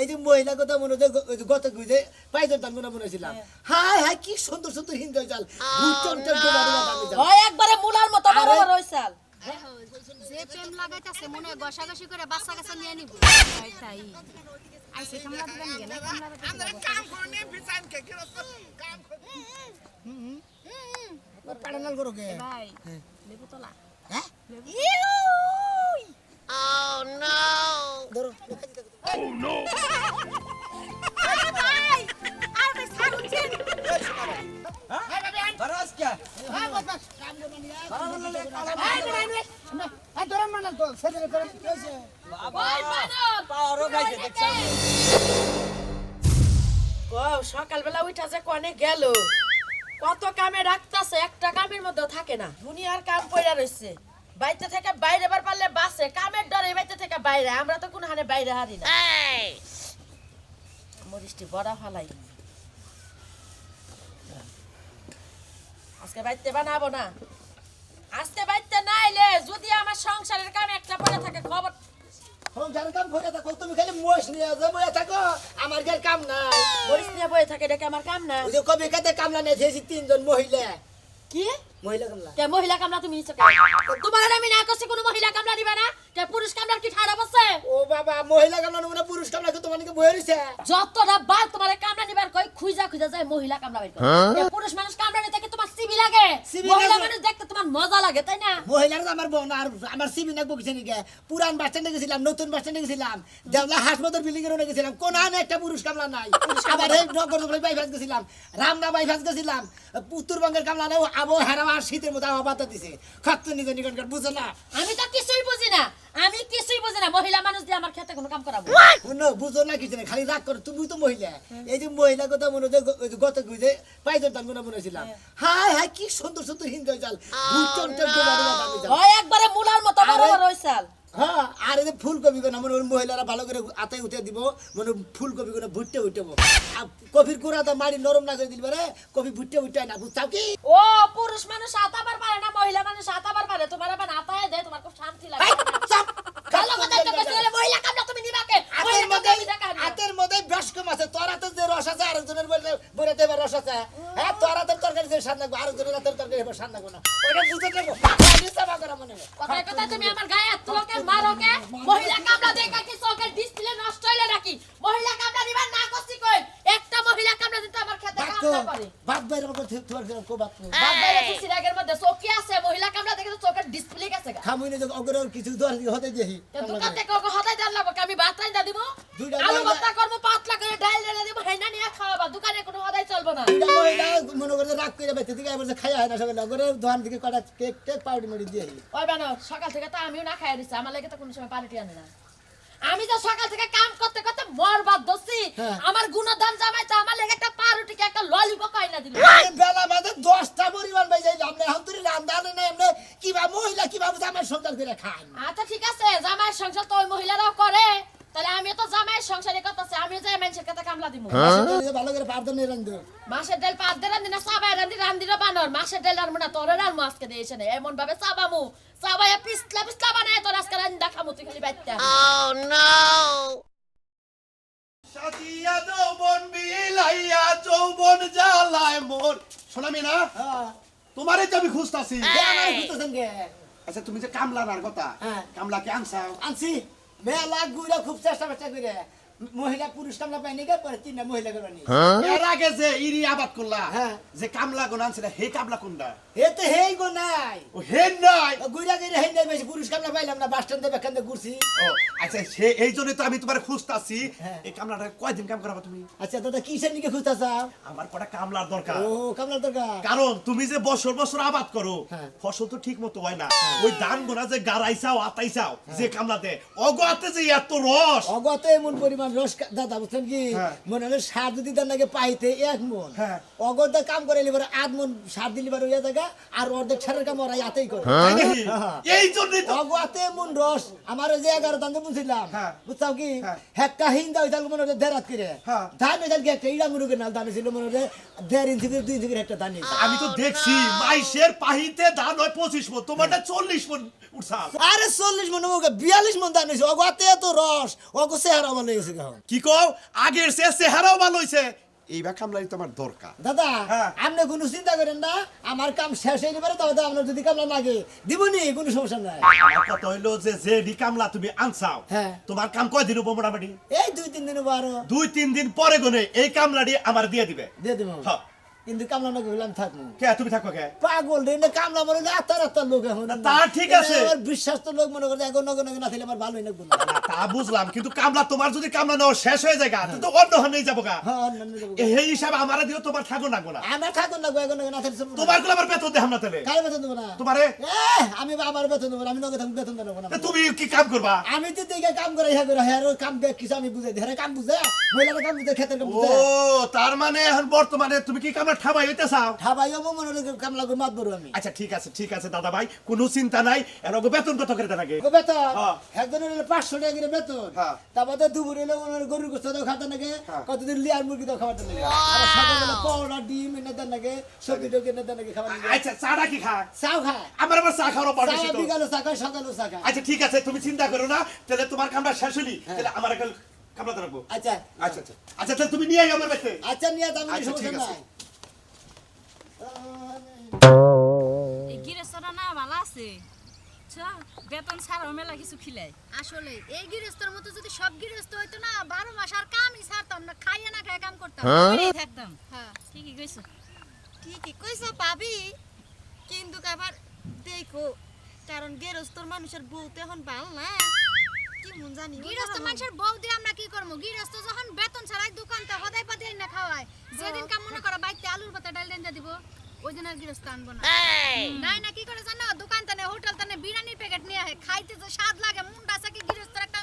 এই যে মহিলা কথা মনে হচ্ছে গত গুজে পাইজন তার মনে মনেছিলাম হাই হাই কি সুন্দর সুন্দর হিন্দু চাল চাল হয় একবারে মুলার মতো বড় বড় হইছাল যে প্রেম লাগাইতেছে মনে হয় ঘষাঘষি করে বাচ্চা কাচ্চা নিয়ে নিব। তাই আইসে কামলা দিবেন নিয়ে না কামলা পাড়ানাল করো কে? ভাই লেবু তোলা। হ্যাঁ? ধরো ভাই আর ছাড়ুছেন ওই বানর ও সকালবেলা উঠা যে কনে গেল কত কামে রাখতাছে একটা কামের মধ্যে থাকে না দুনিয়ার কাম পড়ে রইছে বাইতে থেকে বাইরে বার পারলে বাসে কামের ডরে বাইতে থেকে বাইরে আমরা তো কোন হানে বাইরে হারি না। মরিষ্টি বড়া ফালাই আজকে বাইতে বানাবো না। আজকে বাইতে না এলে যদি আমার সংসারের কাম একটা পড়ে থাকে খবর সংসারের কাম করে থাকো তুমি খালি মোষ নিয়ে যাব বয়ে থাকো আমার কাম নাই। মরিচ নিয়ে বয়ে থাকে দেখে আমার কাম না? ওই যে কবে কাতে কামলা নিয়ে দিয়েছি তিনজন মহিলা। কি? মহিলা কামলা। কে মহিলা কামলা তুমি নিছো তোমার আমি না করছি কোনো মহিলা কামলা দিবা না? কে পুরুষ কামলার কি ঠাড়া বসে ও বাবা মহিলা কামলা নমুনা পুরুষ কামলা কি তোমার নাকি বয়ে রয়েছে যতটা বার তোমার কামলা নিবার কই খুঁজা খুঁজা যায় মহিলা কামলা বের করে। পুরুষ মানুষ কামলা নিতে কি তোমার সিবি লাগে। মহিলা মানুষ দেখতে তোমার মজা লাগে তাই না? মহিলার আমার বোন আর আমার সিবি নাক বকিছে নাকি? পুরান বাস গেছিলাম নতুন বাস স্ট্যান্ডে গেছিলাম। দেওলা হাসপাতাল বিল্ডিং এর গেছিলাম। কোন আনে একটা পুরুষ কামলা নাই। আবার এই নগর বাইফাস গেছিলাম রামনা বাইফাস গেছিলাম উত্তরবঙ্গের কামলা নাই আবো হেরাও শীতের মধ্যে আবহাওয়া বাধা দিছে। নিজে বুঝে না। আমি তো কিছুই বুঝি না। আমি কিছুই বুঝি না। মহিলা মানুষ দিয়ে আমার খেতে কোনো কাম করাবো শুনো বুঝো না কিছু না খালি রাগ করো। তুমি তো মহিলা। এই যে মহিলা কথা মনে হচ্ছে গত গুজে পাইজন তার মনে বলেছিলাম। হাই হাই কি সুন্দর সুন্দর হিন্দু চাল হয় একবারে মুলার মতো বড় বড় হইছাল হ্যাঁ আর এই যে ফুলকপি কোনা মনে মহিলারা ভালো করে আতাই উঠে দিব মনে ফুলকপি কোনা ভুট্টে উঠবো আর কফির কুড়া তো মারি নরম না করে দিলবে রে কফি ভুট্টে উঠে না বুঝছাও কি? ও পুরুষ মানুষ আতাবার পারে না মহিলা মানুষ আতাবার পারে। তোমার আবার আতায় দে তোমার খুব শান্তি লাগে। ভালো কথা তো বলে মহিলা কামলা তুমি নিবাকে হাতের মহিলা মধ্যে কামলা আমি দেখা হাতের মধ্যে বেশ কম আছে। তোর যে রস আছে আরেকজনের বলে বলে দেবে রস আছে। হ্যাঁ তোর হাতের তরকারি যে লাগবে আরেকজনের হাতের তরকারি হবে ওটা বুঝে দেবো। কথায় কথায় তুমি আমার গায়ে হাত মহিলা কামলা দেখা কি চোখের ডিসপ্লে নষ্ট হইলে নাকি? মহিলা কামলা দিবার না করছি কই? একটা মহিলা কামলা দিতে আমার খেতে কামলা করে। বাদ বাইরে আমাকে তোমার কো বাদ বাদ বাইরে কি সিরাগের মধ্যে চোখে আছে মহিলা কামলা দেখে তো চোখের ডিসপ্লে গেছে খামুই না অগরে কিছু দর হতে দেহি তো দোকান থেকে দোকান কেক টেক পাউডি মারি দিয়ে ওই বানো সকাল থেকে তো আমিও না খাই দিছি আমার লাগে তো কোনো সময় পালিটি আনে না। আমি তো সকাল থেকে কাম করতে করতে মরবার দছি হ্যাঁ। আমার গুণদান জামাই তো আমার লেগে একটা পাউরুটিকে একটা ললিপপ আইনা দিল। বেলা দশটা পরিবার বাই যাই আপনি এখন তুই রান্দানে না এমনি কিবা মহিলা কিবা আমার সংসার করে খান। আচ্ছা ঠিক আছে জামাই সংসার তো ওই মহিলারাও করে তাহলে আমিও তো জামাইয়ের সংসারই করতেছি আমিও যাই মানুষের কাছে ভালো করে পারদন নিয়ে রান্ধো মাসের ডাল পাঁচ দিয়ে রান্ধি না সাবাই রান্ধি রান্ধি না বানর। মাসের ডাল রান্ধবো না তোর রান্ধবো আজকে দিয়েছে না। এমন ভাবে চাবামু। চাবাই পিছলা পিছলা বানায় তোর আজকে রান্ধা খামু তুই খালি বাইতে সাজিয়া যৌবন বিলাইয়া যৌবন জ্বালায় মোর। শোনা মিনা হ্যাঁ। তোমারই তো আমি খুঁজতাছি। আমার খুঁজতেছেন কে? আচ্ছা তুমি যে কামলা নার কথা হ্যাঁ। কামলা কে আনসাও আনছি। মেলা ঘুরে খুব চেষ্টা চেষ্টা করে মহিলা পুরুষ কামলা পাইনি গে পরে তিনটা মহিলা নি এর আগে যে ইরি আবাদ করলা হ্যাঁ। যে কামলা আনছিল হে কামলা কোনটা? হে তো হেই গো নাই। ও হে নাই। ঘুরে ঘুরে হেই নাই বেশি পুরুষ কামলা পাইলাম না বাস স্ট্যান্ডে বেখান ঘুরছি। ও আচ্ছা সে এই জন্য তো আমি তোমার খুঁজতাছি। হ্যাঁ। এই কামলাটা কয়দিন কাম করাবো তুমি? আচ্ছা দাদা কিসের নিকে খুঁজতেছ আমার কটা কামলার দরকার। ও কামলা দরকার। কারণ তুমি যে বছর বছর আবাদ করো হ্যাঁ। ফসল তো ঠিক মতো হয় না। ওই ধান গোনা যে গাড়াইছাও আতাইছাও যে কামলাতে অগাতে যে এত রস। অগত এমন পরিমাণ রস কা- দাদা বুঝছেন কি। মনে হলে সার যদি তার নাকি পাইতে এক মন। কাম করে লিবার আধ মন সার দিলি বার হইয়া থাকা আর অর্ধেক সারের কাম ওরা ইয়াতেই করে তাই নাকি? এই জন্যই তো অগতে রস আমার যে এগারো দান বুঝছিলাম। বুঝছাও কি। হেক্কা হিন্দা হইতাল মনে হচ্ছে দেড় করে। ধান হইতাল কি একটা ইড়া মুরুগে নাল ধান ছিল মনে হচ্ছে দেড় ইঞ্চি দুই ইঞ্চি একটা ধান আমি তো দেখছি মাইশের পাহিতে ধান হয় পঁচিশ মন তোমারটা চল্লিশ মন আরে চল্লিশ মন বিয়াল্লিশ মন ধান হয়েছে অগতে এত রস অগ চেহারা ভালো হয়েছে এখন কি কও? আগের সে চেহারাও ভালো হইছে। এইবার কামলাই তোমার দরকার। দাদা হ্যাঁ। আপনি কোনো চিন্তা করেন না আমার কাম শেষ হয়ে যাবে দাদা আপনার যদি কামলা লাগে দিবনি কোনো সমস্যা নাই। আমার কথা হইল যে যে ডি কামলা তুমি আনছাও হ্যাঁ। তোমার কাম কয় দিন মোটামুটি? এই দুই তিন দিন আরও। দুই তিন দিন পরে গুনে এই কামলাটি আমার দিয়ে দিবে। দিয়ে দিব। হ্যাঁ। কিন্তু কামলা নাকি হইলাম থাকব। কে তুমি থাকো কে? পাগল রে না কামলা মনে হয় আত্মার আত্মার লোক এখন। তা ঠিক আছে। আমার বিশ্বাস তো লোক মনে করে এখন নগর নগর না থাকলে আমার ভালোই লাগবে না। না, তা বুঝলাম কিন্তু কামলা তোমার যদি কামলা নেওয়া শেষ হয়ে যায় গা, তো অন্য হানেই যাব গা। হ্যাঁ অন্যান্য যাব। এই হিসাবে আমার দিও তোমার থাকো না। গোনা আমার থাকুন না গো, এখন না থাকলে তোমারগুলো আবার বেতন দেহাম না তাহলে? কার বেতন দেবো না? তোমারে? আমি আমার বেতন দেবো আমি নগদ বেতন দেবো না। তুমি কি কাম করবা? আমি তো দেখে কাম করে হ্যাঁ করে হ্যাঁ কাম দেখ কিছু আমি বুঝাই হ্যাঁ কাম বুঝে মহিলারা কাম বুঝে খেতের কাম ও বুঝে তার মানে এখন বর্তমানে তুমি কি কামলা ঠাবাই হইতে চাও খাবাই আমার মনে হয় কাম লাগবে মাত বড় আমি। আচ্ছা ঠিক আছে ঠিক আছে দাদা ভাই কোনো চিন্তা নাই। এরকম বেতন কত করে দেন আগে? বেতন? হ্যাঁ। একজনের হলো পাঁচশো টাকা করে বেতন। হ্যাঁ। তারপরে দুপুর হলে ওনার গরুর গোস্ত দাও খাতে নাকি হ্যাঁ। কতদিন লিয়ার মুরগি দাও খাবার সকালবেলা পরোটা ডিম এনে দেন নাকি সবজি এনে দেন নাকি খাবার আচ্ছা চাটা কি খা? চাও খায় আমার আবার চা খাওয়ার পারমিশন বিকালে চা খায় সকালেও চা খায় আচ্ছা ঠিক আছে তুমি চিন্তা করো না। তাহলে তোমার কামটা শেষ হলি। তাহলে আমার একটা কামলা রাখব আচ্ছা। আচ্ছা আচ্ছা। আচ্ছা তাহলে তুমি নিয়ে আমার বাড়িতে। আচ্ছা নিয়ে আমি আচ্ছা, সমস্যা নাই। না ভালো আছে। বেতন ছাড়াও মেলা কিছু খিলাই। আসলে এই গৃহস্থর মতো যদি সব গৃহস্থ হইতো না বারো মাস আর কামই ছাড়তাম না খাইয়ে না খাইয়ে কাম করতাম। থাকতাম। হ্যাঁ। ঠিকই কইছো। ঠিকই কইছো পাবি কিন্তু আবার দেখো কারণ গেরস্তর মানুষের বউ তো এখন ভালো না। কি মন জানি গৃহস্থ মানুষের বউ দিয়ে আমরা কি করব? গৃহস্থ যখন বেতন ছাড়াই দোকানতে হদাই পাতি না খাওয়ায়। যেদিন কাম মনে করো বাইতে আলুর পাতা ডাল দেন দিব ওই দিন আর গৃহস্থ আনব না। নাই না কি করে জানো? দোকান তানে হোটেল তানে বিরিয়ানির প্যাকেট নিয়ে আহে খাইতে যে স্বাদ লাগে মুন্ডা আছে কি গৃহস্থর একটা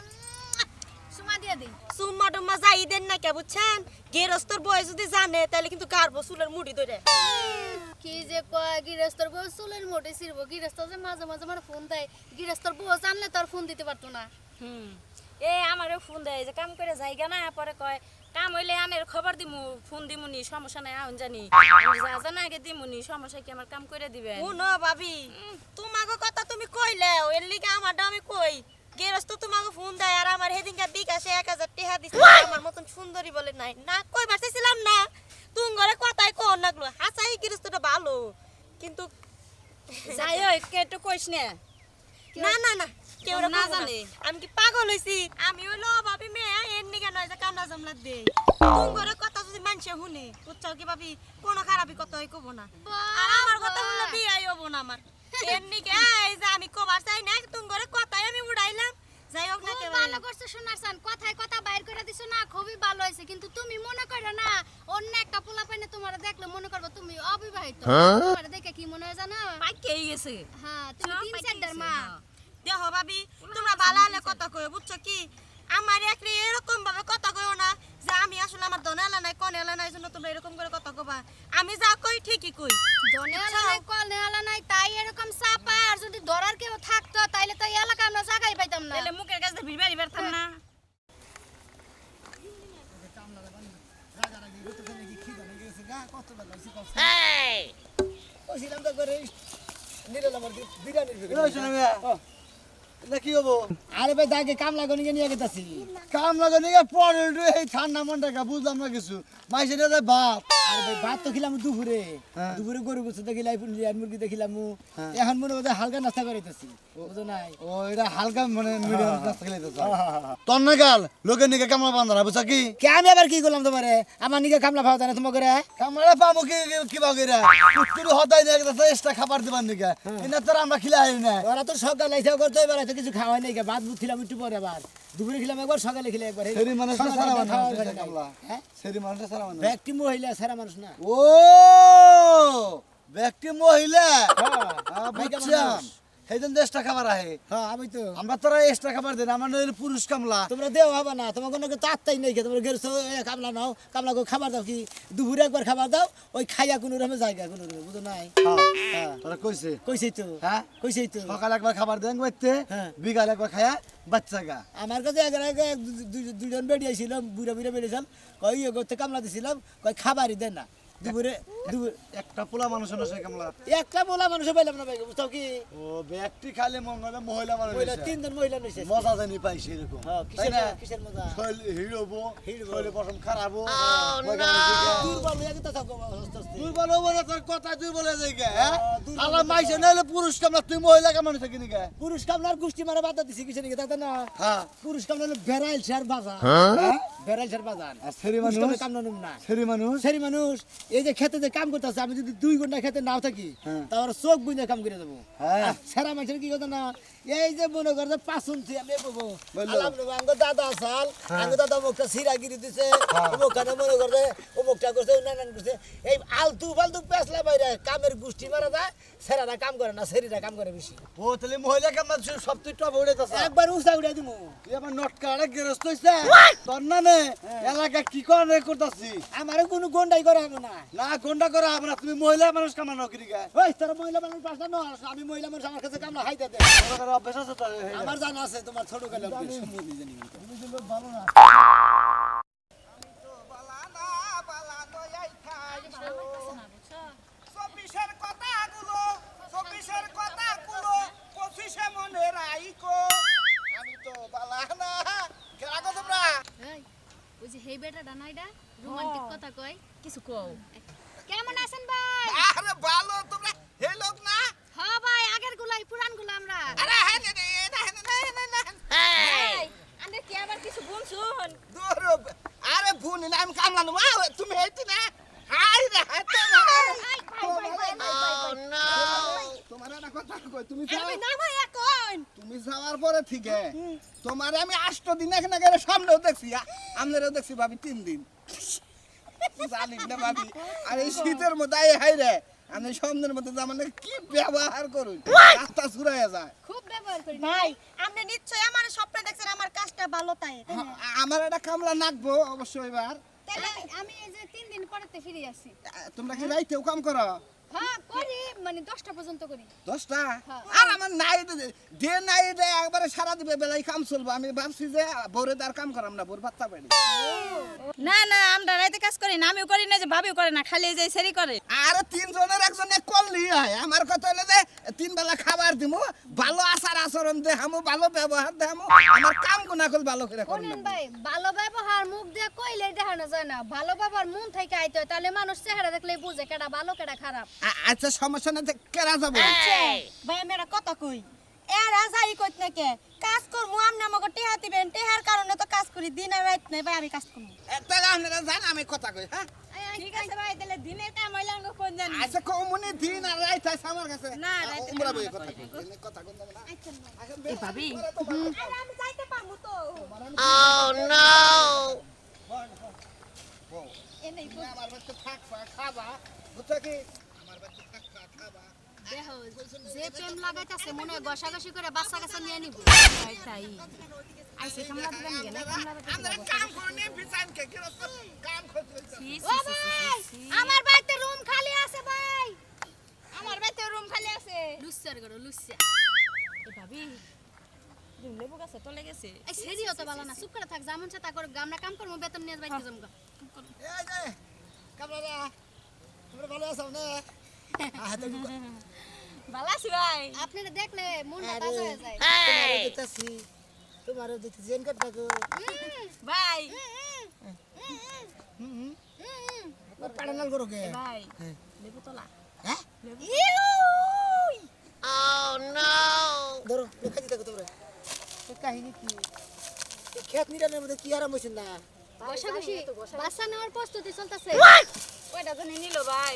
সুমা দিয়ে দিই। সুম্মা টুম্মা যাই দেন না কে বুঝছেন? গেরস্তর বয় যদি জানে তাহলে কিন্তু গারবো চুলের মুড়ি ধরে? কি যে কয় গৃহস্থর বউ চুলের মোটে ছিড়বো। গৃহস্থ যে মাঝে মাঝে আমার ফোন দেয়। গৃহস্থর বউ জানলে তার ফোন দিতে পারতো না। হুম। এ আমারও ফোন দেয় যে কাম করে যাইগা না পরে কয় কাম হইলে আনের খবর দিমু ফোন দিমুনি সমস্যা নাই আউন জানি। যা জানা আগে দিমুনি সমস্যা কি আমার কাম করে দিবেন? শুনো ভাবি তোমাকে কথা তুমি কইলে এর লিগে আমারটা আমি কই। গেরস্ত তোমাকে ফোন দেয় আর আমার হেদিনকা বিকাশে এক হাজার টেহা দিচ্ছে আমার মতন সুন্দরী বলে নাই। না কই বাড়তেছিলাম না? তুম ঘরে কথাই কর নাগলো হাসাই গেরস্তটা ভালো। কিন্তু যাই হোক একটু কইস না। না না না কেউ না না? জানে। জানে আমি কি পাগল হইছি? আমি হইল ভাবি মেয়ে এর নিকে নয় যে কামনা জমলা দে ঘরে কথা যদি মানুষে শুনে বুঝছ কি ভাবি? কোনো খারাপই কথা হই কব না। আর আমার কথা শুনলে বিয়াই হব না আমার। এর নিকে এই যে আমি কবার চাই না তুম ঘরে কথাই আমি উড়াইলাম। যাই হোক না কেউ ভালো করছ শোনাছেন কথায় কথা বাইর করে দিছো না খুবই ভালো হয়েছে। কিন্তু তুমি মনে করো না অন্য একটা পোলা পাইনে তোমার দেখলে মনে করব তুমি অবিবাহিত। তোমার দেখে কি মনে হয় জানো? পাইকেই গেছে। হ্যাঁ তুমি তিন চারটার মা। দেখো ভাবি তোমরা ভালো হলে কথা কই বুঝছ কি? আমার একরি এরকম ভাবে কথা কইও না যে আমি আসলে আমার দনে এলা নাই কনে এলা নাই জন্য তোমরা এরকম করে কথা কবা। আমি যা কই ঠিকই কই। জনে আলা নাই কলে আলা নাই তাই এরকম চাপা আর যদি ধরার কেউ থাকতো তাইলে তো এই এলাকা আমরা জায়গায় পাইতাম না। তাহলে মুখের কাছে ভিড় ভিড় থাম না। কইছিলাম তো করে নিলে আমার বিরিয়ানির কি হব? আরে ভাই দাগে কাম লাগো নিয়ে গেতাছি। কাম লাগে নিয়ে পরে এই ঠান্ডা মনটা বুঝলাম না কিছু। মাইসে না আর ভাই ভাত তো খেলাম দুপুরে। হ্যাঁ। দুপুরে গরু গোস্ত দেখিলাই লিয়ার মুরগি দেখিলাম এখন মনে হয় হালকা নাস্তা করাইতেছি বুঝো নাই? ও এটা হালকা মানে মিডিয়াম তোর না গাল লোকের নিকে কামলা বান্ধা বুঝা কি? কে আমি আবার কি করলাম তোমারে? আমার নিকে কামলা খাওয়া না তোমার করে কামলা পাবো কি কি বাগেরা কুটকুরি হতাই নিয়ে গেছে এক্সট্রা খাবার দিবার নিকে। এনে তোর আমরা খিলা হারি না ওরা তো সকালে আইসা করতে কিছু খাওয়া নেই বাদ বুধ খিলাম একটু পরে আবার। দুপুরে খিলাম একবার সকালে খিলাম একবার। সেরি মানুষ না সারা মানুষ খাওয়া এটা হয়? সেরি মানুষ না সারা মানুষ। ব্যক্তি মহিলা সারা মানুষ না। ও! ব্যক্তি মহিলা? হ্যাঁ, হ্যাঁ, সেইজন দেশটা খাবার আহে হ্যাঁ আমি তো আমরা তোরা এক্সট্রা খাবার দেন আমার নইলে পুরুষ কামলা। তোমরা দেও হবে না তোমার কোনো তাত্তাই নেই তোমরা গেছো কামলা নাও কামলা করে খাবার দাও কি? দুপুরে একবার খাবার দাও ওই খাইয়া কোনো রকমের জায়গা কোনো রকম বুঝো নাই? হ্যাঁ তোরা কইছে। কইছেই তো হ্যাঁ? কইছেই তো। সকালে একবার খাবার দেন বাইতে হ্যাঁ। বিকালে একবার খায়া বাচ্চা গা। আমার কাছে এক দুজন বেরিয়েছিল বুড়া বুড়া বেরিয়েছিল কই ইয়ে করতে কামলা দিছিলাম কই খাবারই দেন না। দুপুরে একটা পোলা মানুষ নসে কামলা? একটা বলা মানুষ পাইলাম না ভাই বুঝছ কি? ও ব্যক্তি খালি মঙ্গলে মহিলা মানুষ মহিলা। তিনজন মহিলা নিছে মজা জানি পাইছে এরকম। হ্যাঁ, কিসের মজা, কিসের মজা? শৈল হিরোবো। শৈল পশম খারাপো দুর্বল হয়ে গেছে থাকো দুর্বল হব না তোর কথা দুর্বল হয়ে? যায় গে, হ্যাঁ আল্লাহ মাইছে নাহলে পুরুষ কামলা তুই মহিলা কামান হইছে কিনি গে? পুরুষ কামলার গোষ্ঠী মারা বাধা দিছি কিসের নিকে দাদা না? হ্যাঁ। পুরুষ কামলা বেড়াইল শের বাজার। বেড়াইল শের বাজার আর সেরি মানুষ? কামলা নুম না। সেরি মানুষ? সেরি মানুষ এই যে খেতে যে কাম করতেছে আমি যদি দুই ঘণ্টা খেতে নাও থাকি হ্যাঁ। তারপরে চোখ বুঝে কাম করে দেবো। হ্যাঁ। সেরা মানুষের কি কথা না? এই যে মনে করে যে পাঁচুনছি আমি বলব আঙ্গ দাদা সাল হ্যাঁ। আঙ্গ দাদা মুখটা সিরাগিরি দিছে মুখখানে মনে করে অমুকটা করছে নানান করছে। এই আলতু ফালতু পেছলা বাইরে কামের গোষ্ঠী মারা যায় সেরারা কাম করে না সেরিরা কাম করে বেশি। ও তাহলে মহিলা কামান সব তুই টপ উড়াইতাছ। একবার উঁচা উড়াই দিব তুই আমার নটকা আরে গেরস্ত হইছে। তোর নে এলাকা কি করে করতাছি? আমারও কোনো গন্ডাই করা হবে না। না গন্ডা করা না। তুমি মহিলা মানুষ কামানো গে ওই তোর মহিলা মানুষ পাঁচটা ন আমি মহিলা মানুষ আমার কাছে কামলা হাইতে দে। অভ্যাস আছে আমার জানা আছে তোমার ছোট গেলে মনে আমি না। এই, ওই যে হেই বেটাটা না এটা রোমান্টিক কথা কয় কিছু কও কেমন আছেন ভাই আরে ভালো তোমরা হে লোক না হ্যাঁ ভাই আগের গুলাই পুরানগুলো আমরা আরে হ্যাঁ নে নে না হ্যাঁ নে নে নে এই আন্দের কি আবার কিছু বুনছুন দূর আরে ভুনি না আমি কামলা আরে, তুমি হেঁটে না হাই রে হাতে না তোমার একটা কথা কই তুমি যাও। না ভাই এখন। তুমি যাওয়ার পরে ঠিক তোমার আমি আষ্ট দিন এখানে গেলে সামনেও দেখছি আমনেরও দেখছি ভাবি তিন দিন। জানি না ভাবি আর এই শীতের মধ্যে আই হাই রে। আমি সামনের মধ্যে জামান কি ব্যবহার করুন রাস্তা ছুড়াইয়া যায়। খুব ব্যবহার করি। ভাই আপনি নিশ্চয়ই আমার স্বপ্নে দেখছেন আমার কাজটা ভালো তাই তাই আমার একটা কামলা নাকবো অবশ্যই এবার। আমি এই যে তিন দিন পরেতে ফিরে আসি। তোমরা কি রাইতেও কাম করো? হ্যাঁ করি মানে দশটা পর্যন্ত করি। দশটা? হ্যাঁ। আর আমার নাই দে নাই দে একবারে সারা দিবে কাম চলবো। আমি ভাবছি যে ভোরে আর কাম করাম না ভোর বাচ্চা পাই না না আমরা রাইতে কাজ করি না আমিও করি না যে ভাবিও করে না খালি যে সেরি করে। আর তিনজনের একজনে করলি হয়। আমার কথা হলো যে তিন বেলা খাবার দিমু ভালো আচার আচরণ দেখামু ভালো ব্যবহার দেখামু আমার কাম গুনা কল ভালো করে ভাই ভালো ব্যবহার মুখ দিয়ে কইলে দেখানো যায় না। ভালো ব্যবহার মন থেকে আইতে হয় তাহলে মানুষ চেহারা দেখলেই বুঝে কেডা ভালো কেডা খারাপ। আচ্ছা সমস্যা না কেরা যাব? ভাই আমি একটা কথা কই। এরা যাই কইত নাকি কাজ করব আপনি আমাকে টেহা দিবেন টেহার কারণে তো কাজ করি দিন আর রাত নাই ভাই আমি কাজ করব তাহলে আপনারা জান আমি কথা কই হ্যাঁ? ঠিক আছে ভাই তাহলে দিনের কাম হইলে জানি আচ্ছা কমুনি দিন আর রাইত আছে আমার কাছে। না, রাইতে উমরা বই কথা কই কথা কই না এই ভাবি। আমি যাইতে পারব তো। এনেই আমার বাচ্চা থাকবা খাবা বুঝছ কি আমার বাচ্চা থাকবা খাবা দেহ যে প্রেম লাগাইতাছে মনে হয় ঘষাঘষি করে বাচ্চা কাছে নিয়ে নিব। তাই তাই। আইসে কামলা দিবেন নাকি কামলা আমরা কাম করনি বিছান কে কি কাম করতে ও ভাই আমার বাড়িতে রুম খালি আছে ভাই। আমার বাড়িতে রুম খালি আছে। লুচ্চার করো লুচ্চা এই ভাবি লেবু গাছে তলে গেছে। এই সেরি হতে ভালো না চুপ করে থাক যেমন সে তা করে আমরা কাম করব বেতন নিয়ে বাইতে জমগা এই যে কামলারা তোমরা ভালো আছো না? ভালো আছি ধরো কাহিনী কি খেত নিরানের কি আরাম হইছে না ঘষাঘষি বাচ্চা নেওয়ার প্রস্তুতি চলতেছে কয়টা জানি নিল ভাই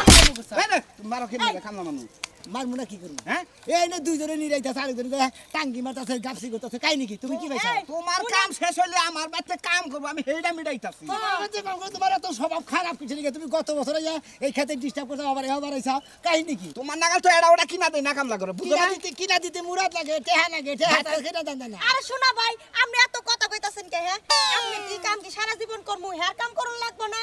মারো খেলে কামলা মানুষ মারমু না কি করব হ্যাঁ? এই না দুইজনে নিরাইতাছে আরেকজনে টাঙ্গি মারতাছে গাপসি করতেছে কাই নাকি? তুমি কি পাইছো তোমার কাম শেষ হইলে আমার বাচ্চা কাম করব আমি হেইটা মিটাইতাছি। তোমার এত স্বভাব খারাপ কিছু নাকি? তুমি গত বছরে যা এই খেতে ডিস্টার্ব করছ আবার এবার আইসাও কাহিনী কি তোমার নাগাল তো এড়া ওটা কিনা দেয় না কামলা করে বুঝো দিতে কিনা দিতে মুরাদ লাগে টেহা লাগে টেহা খেটা দেন না। আরে শোনা ভাই আপনি এত কথা কইতাছেন কে হ্যাঁ? আপনি কি কাম কি সারা জীবন করমু হ্যাঁ? কাম করুন লাগবো না।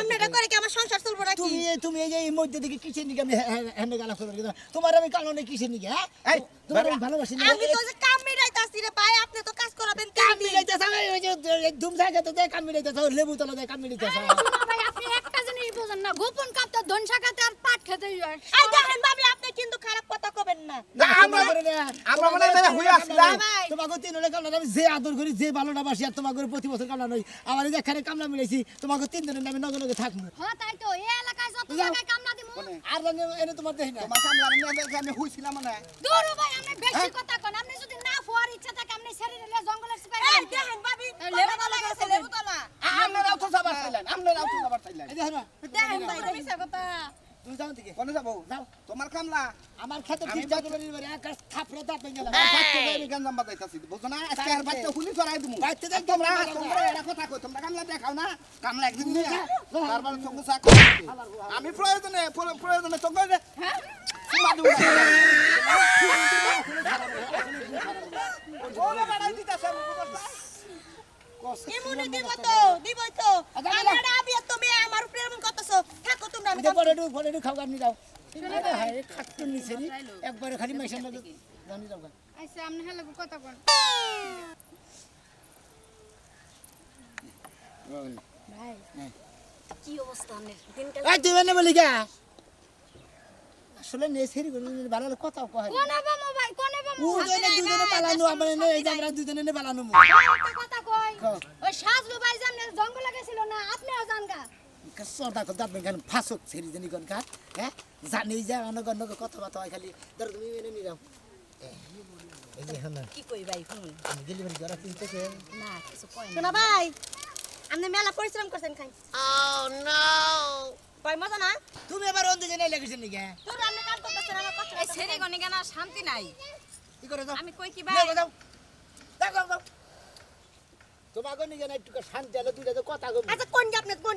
আপনি এটা করে কি আমার সংসার চলবো নাকি? তুমি তুমি এই যে মধ্যে দিকে কিসের নিকে আমি হ্যান্ডে তোমার আমি কিসের নিকে হ্যাঁ? তোমার আমি ভালোবাসি না আমি তো যে কাম মিটাইতাছি রে ভাই আপনি তো কাজ করাবেন কাম। মিলাইতেছ আমি ওই যে ধুম জায়গা তো কাম মিলাইতেছ লেবু তলা দেয় কাম মিলাইতেছ ভাই আপনি একটা জিনিস বোঝেন না গোপন কাপ তো ধন শাখাতে আর পাট খেতে হয়। এই দেখেন ভাবি আপনি কিন্তু খারাপ কথা কবেন না। না, আমরা আমরা মনে হয় হইয়া আসলাম। তোমাকে তিন হলে কামলা আমি যে আদর করি যে ভালোটা বাসি আর তোমাকে প্রতি বছর কামলা নই। আমার এই যে এখানে কামলা মিলাইছি তোমাকে তিন দিনের নামে নগে নগে থাকব। হ্যাঁ তাই তো এই এলাকায় আর রঙে এনে তোমার দেখি না। তোমার কামলা আমি আমি হইছিলাম মানে দূর হ ভাই আপনি বেশি কথা কোন। আপনি যদি না ফুয়ার ইচ্ছা থাকে আপনি ছেড়ে দিলে জঙ্গলের সিপাই এই দেখেন ভাবি লেবু তলা গেছে লেবু তলা। আপনারাও তো যাবার চাইলেন আপনারাও তো যাবার চাইলেন। এই দেখো দেখেন ভাই মিছা কথা। তুমি যাও দিকে কোনে যাব? যাও। তোমার কামলা আমার খেতে আমি ডিস্টার্ব করে দিবে আকাশ থাপড়ে তাপ ভেঙে গেল বাচ্চা গায়ে গাঞ্জাম বাজাইতাছি বুঝছ না? আজকে আর বাচ্চা হুলি চড়াই দিমু। বাচ্চা যাই তোমরা তোমরা এটা কথা কই তোমরা কামলা দেখাও না? কামলা একদিন নিয়ে তারপরে তোমরা চা আমি প্রয়োজনে প্রয়োজনে তোমরা যে চুমা দিব ওরে বাড়াই দিতাছে আমি বুঝছ ইমুনি দিব তো দিবই তো। আমরা আবি তুমি আমার উপরে এমন করতেছো। থাকো তোমরা আমি পরে একটু পরে একটু খাওয়া নিয়ে যাও। আরে রে, খাট্টু নিচে রে, একবারে খালি মেশিন লাগে জানি যাও। আচ্ছা আপনি হলে কথা কোন কি অবস্থা আপনার? দিনকাল এই তুই এনে বলি গা। আসলে নেসেরি বানালে কথা কয় কোন বা মোবাইল কোন বা মোবাইল? দুজনে দুজনে বানানো আমরা এই যে আমরা দুজনে নে বানানো মু কথা কই ওই সাজলু ভাই জামনে জঙ্গলে গেছিল না আপনিও জানগা সদা কথা আপনি গান ফাঁসক সেরি জানি গান গাত হ্যাঁ? জানি যে অনেক অনেক কথাবার্তা হয় খালি ধর তুমি মেনে নিলাম কি কই ভাই শুনুন। ডেলিভারি করা কিনতেছে না কিছু কই না। ভাই আপনি মেলা পরিশ্রম করছেন খাই। oh, ও নো মজা না? তুমি আবার অন্য জেনে লেগেছেন নাকি? তোর কষ্ট এই ছেড়ে গনি কেন শান্তি নাই। কি করে আমি কই কি ভাই। যাও, যাও, যাও। তোমাকে নিজে না একটু শান্তি হলে দুইটা তো কথা কম আচ্ছা কোন আপনি কোন।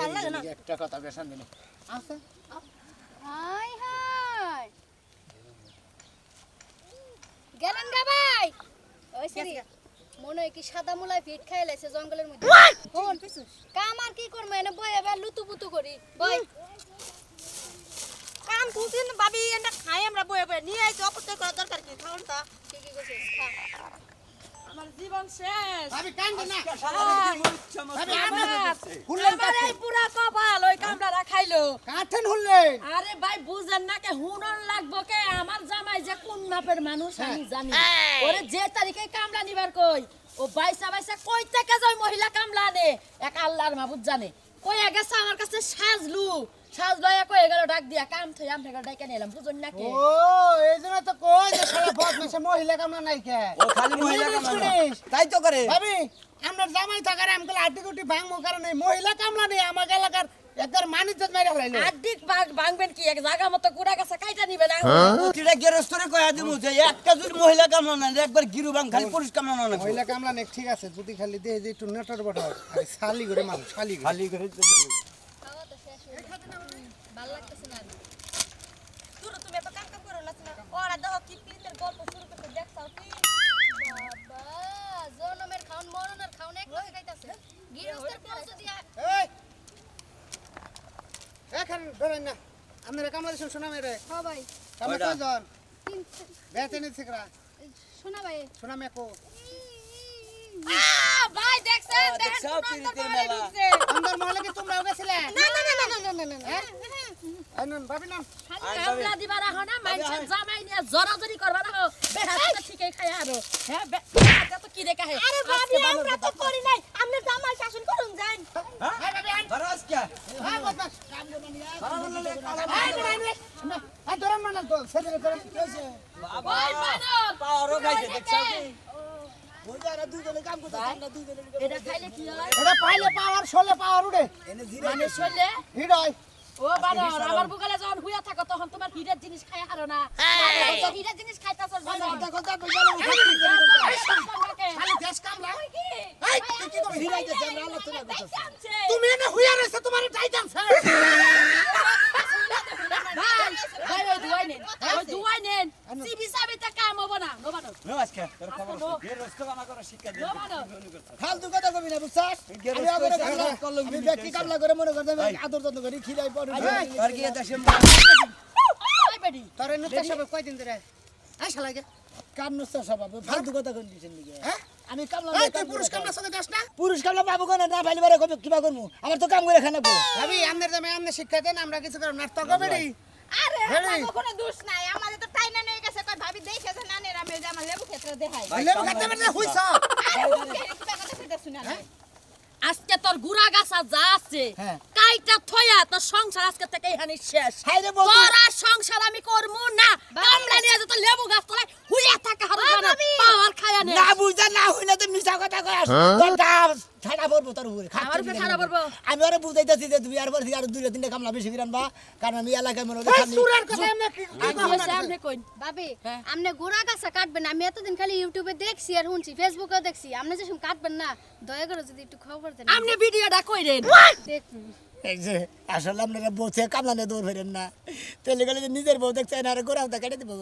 ভালো লাগে না। একটা কথা আচ্ছা হাই হাই গেলেন গা ভাই? ওই সিরি মনে হয় কি সাদা মুলাই পিঠ খাই লাইছে জঙ্গলের মধ্যে। কোন কাম আর কি করব? এনে বই এবার লুতু পুতু করি বই কাম তুলছেন ভাবি এটা খাই আমরা বয়ে বয়ে। নিয়ে আইছি অপচয় করার দরকার কি? খাওন তো। ঠিকই কইছিস খা। আমার জীবন শেষ। আমি কান্দে না। আমার এই পুরা কপাল ওই কামড়ারা খাইলো কাঠেন হুললে আরে ভাই বুঝেন না কে হুনন লাগবো কে মাপের মানুষ আমি জানি। ওরে যে তারিখে কামলা নিবার কই ও বাইসা বাইসা কই থেকে যায় মহিলা কামলা আনে? এক আল্লাহর মাহবুব জানে। কই গেছে আমার কাছে সাজলু সাজলো কই গেল ডাক দিয়া কাম থই আম থেকে ডাইকা নিলাম বুঝুন না কে? ও এই জন্য তো কই যে সারা পথ মেশে মহিলা কামনা নাই কে? ও খালি মহিলা কামলা তাই তো করে। ভাবি আমরা জামাই থাকার আমগুলো আটি কুটি ভাঙবো কারণ এই মহিলা কামলা নেই আমার এলাকার একবার মানিত মেরে ফেলাইলো। ভাগ ভাঙবেন কি? এক জায়গা মতো গুড়া গাছা কাইটা নিবে না? প্রতিটা গেরস্তরে কয়া দিমু যে একটা যদি মহিলা কামলা না একবার গিরু বাং খালি পুরুষ কামলা না মহিলা কামলা নেক ঠিক আছে যদি খালি দিয়ে যে একটু নেটর বড় হয় আর শালি করে মারো শালি খালি করে ভালো লাগতেছে না আর। তুমি এত কাম কাম করো না না। ওরা দেখো কি পিরিতের গল্প শুরু করতে দেখছাও কি? বাবা জনমের খাউন মরণের খাউন এক লগে খাইতাছে। গৃহস্থের পর যদি এই! এখন ধরেন না। আপনারা কামাল শুন শোনা মেরে হ্যাঁ ভাই। কামাল কজন বেতে নি ঠিকরা শোনা ভাই। শোনা মেকো ভাই দেখছেন? দেখেন পিরিতের মেলা। আন্দর মহলে কি তোমরাও গেছিলে? না না না না না না না হ্যাঁ? আনন ভাবি না আমরা দিবা রাখো জরাজরি করবা রাখো। বেহাতে ঠিকই হ্যাঁ এটা খাইলে কি হয় এটা পাইলে পাওয়ার শোলে পাওয়ার উড়ে মানে শরীরে হৃদয় ও বানর আমার বুকালে যখন হুইয়া থাকো তখন তোমার হিরের জিনিস খাই হারো না হিরের জিনিস খাইতাছ বানর কথা কথা কই খালি দেশ কামলা এই তুই কি করছিস ফিরাইতেছ আমরা আলোচনা করতেছি তুমি এনে হুইয়া রইছ তোমার টাইটানছে ভাই, ভাই, ওই দুয়াই নেন, ওই দুয়াই নেন। চিবি চাবিতে কাম হব না, নো বানর। নো। নো বানর। ফালতু কথা কবি না বুঝছাস আমি আগরে কামলা আমি ব্যক্তি কামলা করে মনে করতে আমি আদর যত্ন করি খিলাই পড়ে ওই বেডি। তোর নতুন সব কয়দিন ধরে আই শালাকে কাম নষ্ট স্বভাব ফালতু কথা কই দিছেন নাকি আমি কামলা এই তুই পুরুষ কামলা সঙ্গে যাস না পুরুষ কামলা পাবো কেন না পাইলে বারে কবে কিবা করব আমার তো কাম করে খানাবো ভাবি আমনের দামে আমনে শিক্ষা দেন আমরা কিছু করব না তো কবে আরে। কোনো দোষ নাই। আমাদের তো টাইনা নিয়ে গেছে। কই ভাবি দেখেছে না নেরা আমি আমার লেবু ক্ষেত্রে দেখাই লেবু হইছ আরে কথা শুনা আজকে তোর গুড়া গাছা যা আছে হ্যাঁ। থয়া তোর সংসার আজকে থেকে এখানে শেষ। তোর আর সংসার আমি করব না। কামলা নিয়ে যেত লেবু গাছ তোলাই হুইয়া থাকে হারু জানা? পাওয়ার খায়া নে না বুঝা না হইলে তো মিছা কথা কয় তোর কাম ছাড়া পড়ব তোর উপরে। আমার উপরে ছাড়া পড়ব? আমি আরে বুঝাইতেছি যে তুমি আর পরে আর দুই তিনটা কামলা বেশি ফিরান বা কারণ আমি এলাকায় মনে হচ্ছে খালি- সুরের কথা আমরা কি সামনে কইন? ভাবি হ্যাঁ। আমনে গোড়া গাছা কাটবেন আমি এতদিন খালি ইউটিউবে দেখছি আর শুনছি ফেসবুকেও দেখছি। আপনি যে কাটবেন না দয়া করে যদি একটু খবর দেন। আমনে ভিডিওটা কইরেন। দেখুন এই যে, আসলে আপনারা বসে কামলা কামলানে দৌড় ফেরেন না। তাহলে গেলে নিজের বউ দেখছে না আর গোড়াও তা কেটে দেবো।